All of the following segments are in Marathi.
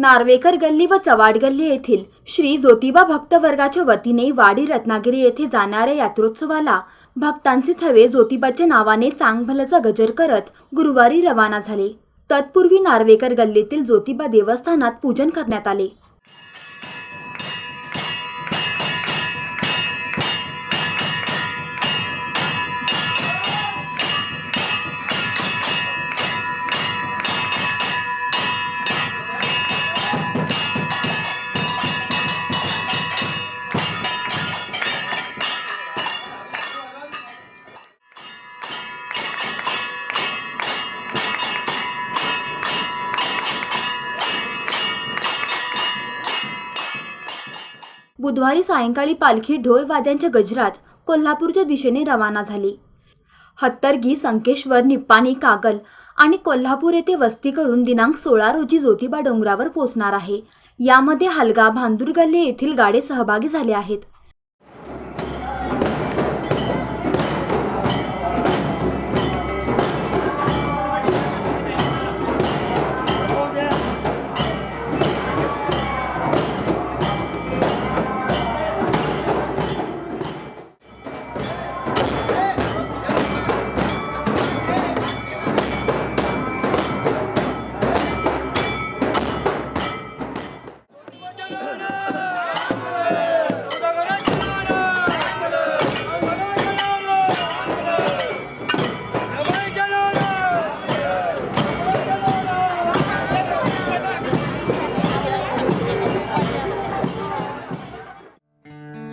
नार्वेकर गल्ली व चवाड गल्ली येथील श्री ज्योतिबा भक्त वर्गाच्या वतीने वाडी रत्नागिरी येथे जाणाऱ्या यात्रोत्सवाला भक्तांचे थवे ज्योतिबाच्या नावाने चांगभलचा गजर करत गुरुवारी रवाना झाले. तत्पूर्वी नार्वेकर गल्लीतील ज्योतिबा देवस्थानात पूजन करण्यात आले. बुधवारी सायंकाळी पालखी ढोल वाद्यांच्या गजरात कोल्हापूरच्या दिशेने रवाना झाली. हत्तरगी संकेश्वर निप्पाणी कागल आणि कोल्हापूर येथे वस्ती करून दिनांक सोळा रोजी ज्योतिबा डोंगरावर पोहोचणार आहे. यामध्ये हलगा भांदुरगल्ले येथील गाडे सहभागी झाले आहेत.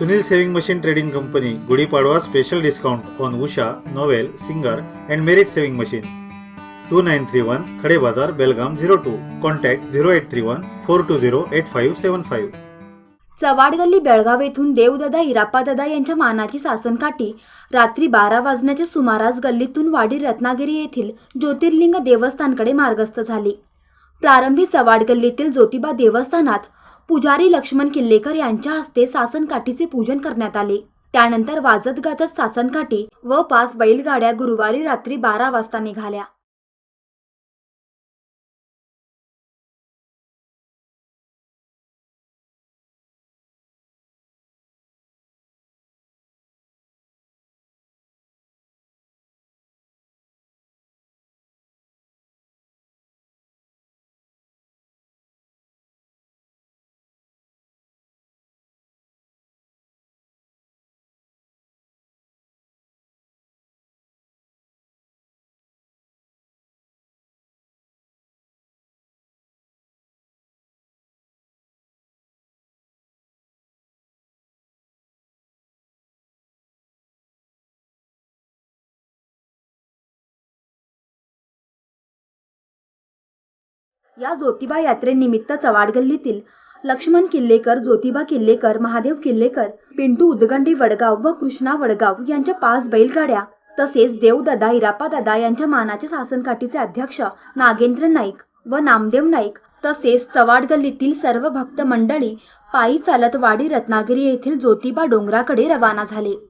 Sunil sewing machine trading company Gudhipadwa special discount on Usha novel Singer and Merit sewing machine two nine three one Khade Bazar Belgaum zero two contact zero eight three one four two zero eight five seven five Chavad Galli Belgaum येथून देवदादा इरापादादा यांच्या मानाची सासनकाठी रात्री बारा वाजण्याच्या सुमारास गल्लीतून वाडी रत्नागिरी येथील ज्योतिर्लिंग देवस्थानकडे मार्गस्थ झाली. प्रारंभी चवाड गल्लीतील ज्योतिबा देवस्थानात पुजारी लक्ष्मण किल्लेकर यांच्या हस्ते सासनकाठीचे पूजन करण्यात आले. त्यानंतर वाजत गाजत सासनकाठी व पाच बैलगाड्या गुरुवारी रात्री बारा वाजता निघाल्या. या ज्योतिबा यात्रेनिमित्त चवाड गल्लीतील लक्ष्मण किल्लेकर ज्योतिबा किल्लेकर महादेव किल्लेकर पिंटू उदगंडी वडगाव व कृष्णा वडगाव यांच्या पाच बैलगाड्या तसेच देवदादा दादा यांच्या मानाचे शासनकाठीचे अध्यक्ष नागेंद्र नाईक व नामदेव नाईक तसेच चवाड गल्लीतील सर्व भक्त मंडळी पायी चालत वाडी रत्नागिरी येथील ज्योतिबा डोंगराकडे रवाना झाले.